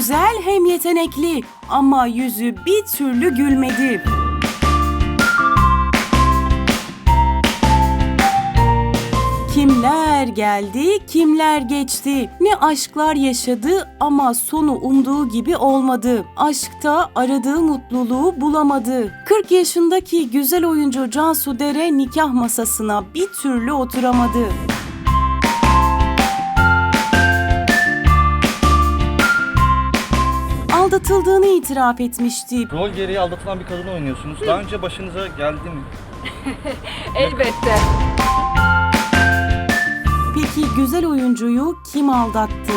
Güzel hem yetenekli ama yüzü bir türlü gülmedi. Kimler geldi, kimler geçti. Ne aşklar yaşadı ama sonu umduğu gibi olmadı. Aşkta aradığı mutluluğu bulamadı. 40 yaşındaki güzel oyuncu Cansu Dere nikah masasına bir türlü oturamadı. Aldatıldığını itiraf etmişti. Rol gereği aldatılan bir kadın oynuyorsunuz. Daha önce başınıza geldi mi? Elbette. Peki güzel oyuncuyu kim aldattı?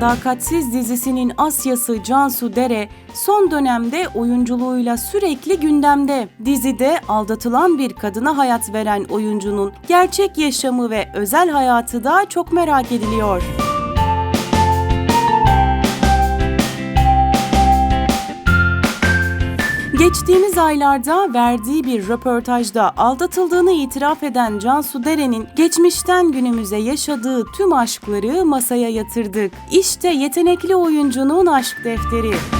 Sadakatsiz dizisinin Asya'sı Cansu Dere son dönemde oyunculuğuyla sürekli gündemde. Dizide aldatılan bir kadına hayat veren oyuncunun gerçek yaşamı ve özel hayatı da çok merak ediliyor. Geçtiğimiz aylarda verdiği bir röportajda aldatıldığını itiraf eden Cansu Dere'nin geçmişten günümüze yaşadığı tüm aşkları masaya yatırdık. İşte yetenekli oyuncunun aşk defteri.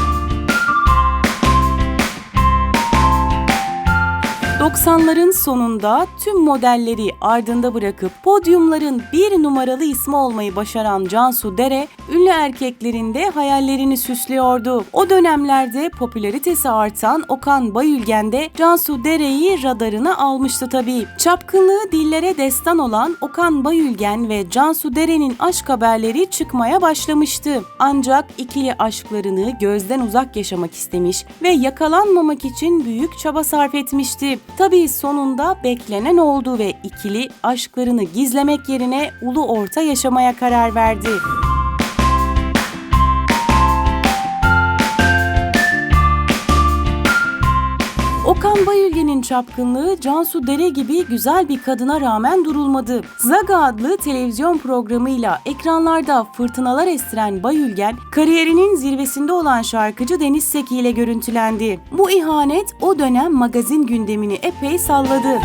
90'ların sonunda tüm modelleri ardında bırakıp podyumların bir numaralı ismi olmayı başaran Cansu Dere, ünlü erkeklerin de hayallerini süslüyordu. O dönemlerde popülaritesi artan Okan Bayülgen de Cansu Dere'yi radarına almıştı tabii. Çapkınlığı dillere destan olan Okan Bayülgen ve Cansu Dere'nin aşk haberleri çıkmaya başlamıştı. Ancak ikili aşklarını gözden uzak yaşamak istemiş ve yakalanmamak için büyük çaba sarf etmişti. Tabii sonunda beklenen oldu ve ikili aşklarını gizlemek yerine ulu orta yaşamaya karar verdi. Okan Bayülgen'in çapkınlığı Cansu Dere gibi güzel bir kadına rağmen durulmadı. Zaga adlı televizyon programıyla ekranlarda fırtınalar estiren Bayülgen, kariyerinin zirvesinde olan şarkıcı Deniz Seki ile görüntülendi. Bu ihanet o dönem magazin gündemini epey salladı.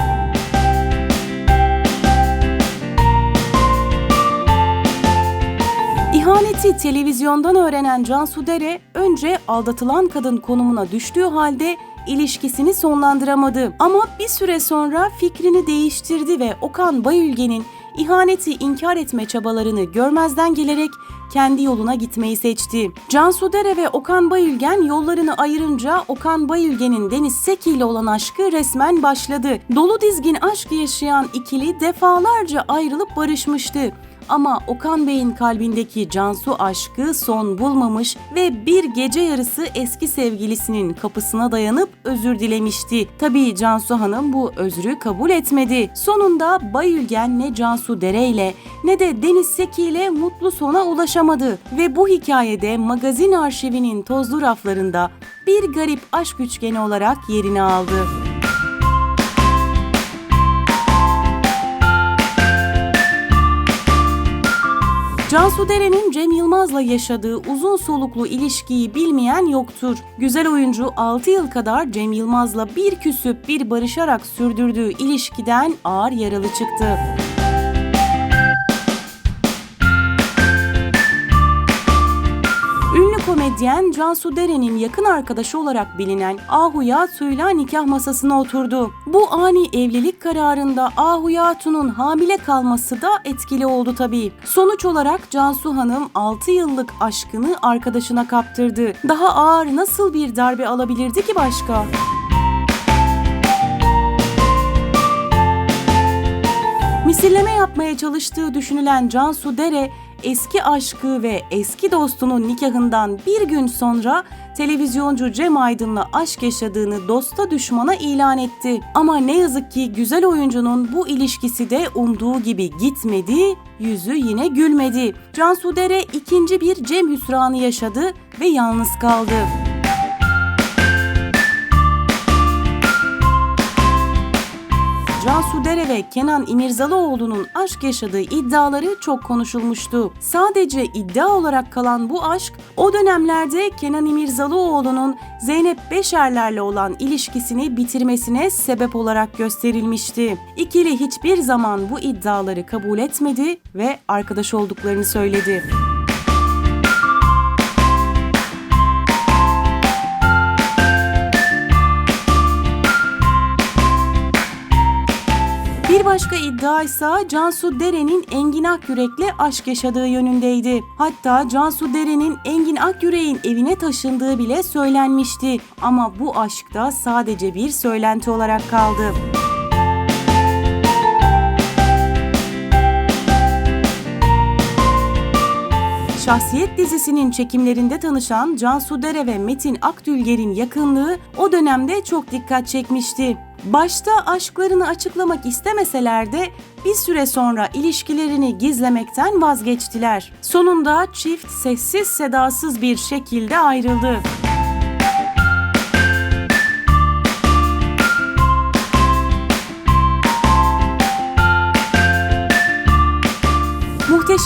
İhaneti televizyondan öğrenen Cansu Dere önce aldatılan kadın konumuna düştüğü halde ilişkisini sonlandıramadı. Ama bir süre sonra fikrini değiştirdi ve Okan Bayülgen'in ihaneti inkar etme çabalarını görmezden gelerek kendi yoluna gitmeyi seçti. Cansu Dere ve Okan Bayülgen yollarını ayırınca Okan Bayülgen'in Deniz Seki ile olan aşkı resmen başladı. Dolu dizgin aşk yaşayan ikili defalarca ayrılıp barışmıştı. Ama Okan Bey'in kalbindeki Cansu aşkı son bulmamış ve bir gece yarısı eski sevgilisinin kapısına dayanıp özür dilemişti. Tabii Cansu Hanım bu özrü kabul etmedi. Sonunda Bayülgen ne Cansu Dere ile ne de Deniz Seki ile mutlu sona ulaşamadı ve bu hikayede magazin arşivinin tozlu raflarında bir garip aşk üçgeni olarak yerini aldı. Cansu Dere'nin Cem Yılmaz'la yaşadığı uzun soluklu ilişkiyi bilmeyen yoktur. Güzel oyuncu 6 yıl kadar Cem Yılmaz'la bir küsüp bir barışarak sürdürdüğü ilişkiden ağır yaralı çıktı. Ünlü komedyen Cansu Dere'nin yakın arkadaşı olarak bilinen Ahu Yatu'yla nikah masasına oturdu. Bu ani evlilik kararında Ahu Yatu'nun hamile kalması da etkili oldu tabii. Sonuç olarak Cansu Hanım 6 yıllık aşkını arkadaşına kaptırdı. Daha ağır nasıl bir darbe alabilirdi ki başka? Misilleme yapmaya çalıştığı düşünülen Cansu Dere, eski aşkı ve eski dostunun nikahından bir gün sonra televizyoncu Cem Aydın'la aşk yaşadığını dosta düşmana ilan etti. Ama ne yazık ki güzel oyuncunun bu ilişkisi de umduğu gibi gitmedi, yüzü yine gülmedi. Cansu Dere ikinci bir Cem hüsranı yaşadı ve yalnız kaldı. Cansu Dere ve Kenan İmirzalıoğlu'nun aşk yaşadığı iddiaları çok konuşulmuştu. Sadece iddia olarak kalan bu aşk o dönemlerde Kenan İmirzalıoğlu'nun Zeynep Beşerler'le olan ilişkisini bitirmesine sebep olarak gösterilmişti. İkili hiçbir zaman bu iddiaları kabul etmedi ve arkadaş olduklarını söyledi. İddia ise Cansu Dere'nin Engin Akyürek'le aşk yaşadığı yönündeydi. Hatta Cansu Dere'nin Engin Akyürek'in evine taşındığı bile söylenmişti. Ama bu aşk da sadece bir söylenti olarak kaldı. Şahsiyet dizisinin çekimlerinde tanışan Cansu Dere ve Metin Akdülger'in yakınlığı o dönemde çok dikkat çekmişti. Başta aşklarını açıklamak istemeseler de bir süre sonra ilişkilerini gizlemekten vazgeçtiler. Sonunda çift sessiz sedasız bir şekilde ayrıldı.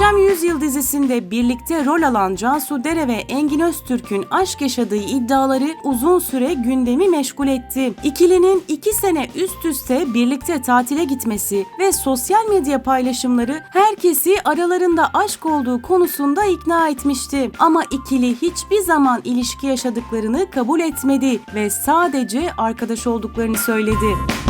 Muhteşem Yüzyıl dizisinde birlikte rol alan Cansu Dere ve Engin Öztürk'ün aşk yaşadığı iddiaları uzun süre gündemi meşgul etti. İkilinin iki sene üst üste birlikte tatile gitmesi ve sosyal medya paylaşımları herkesi aralarında aşk olduğu konusunda ikna etmişti. Ama ikili hiçbir zaman ilişki yaşadıklarını kabul etmedi ve sadece arkadaş olduklarını söyledi.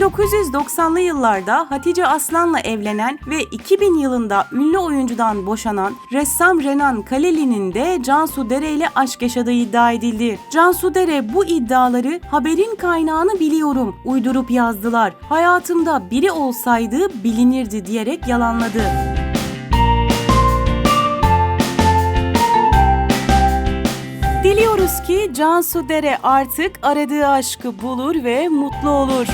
1990'lı yıllarda Hatice Aslan'la evlenen ve 2000 yılında ünlü oyuncudan boşanan ressam Renan Kaleli'nin de Cansu Dere ile aşk yaşadığı iddia edildi. Cansu Dere bu iddiaları haberin kaynağını biliyorum, uydurup yazdılar. Hayatımda biri olsaydı bilinirdi diyerek yalanladı. Diliyoruz ki Cansu Dere artık aradığı aşkı bulur ve mutlu olur.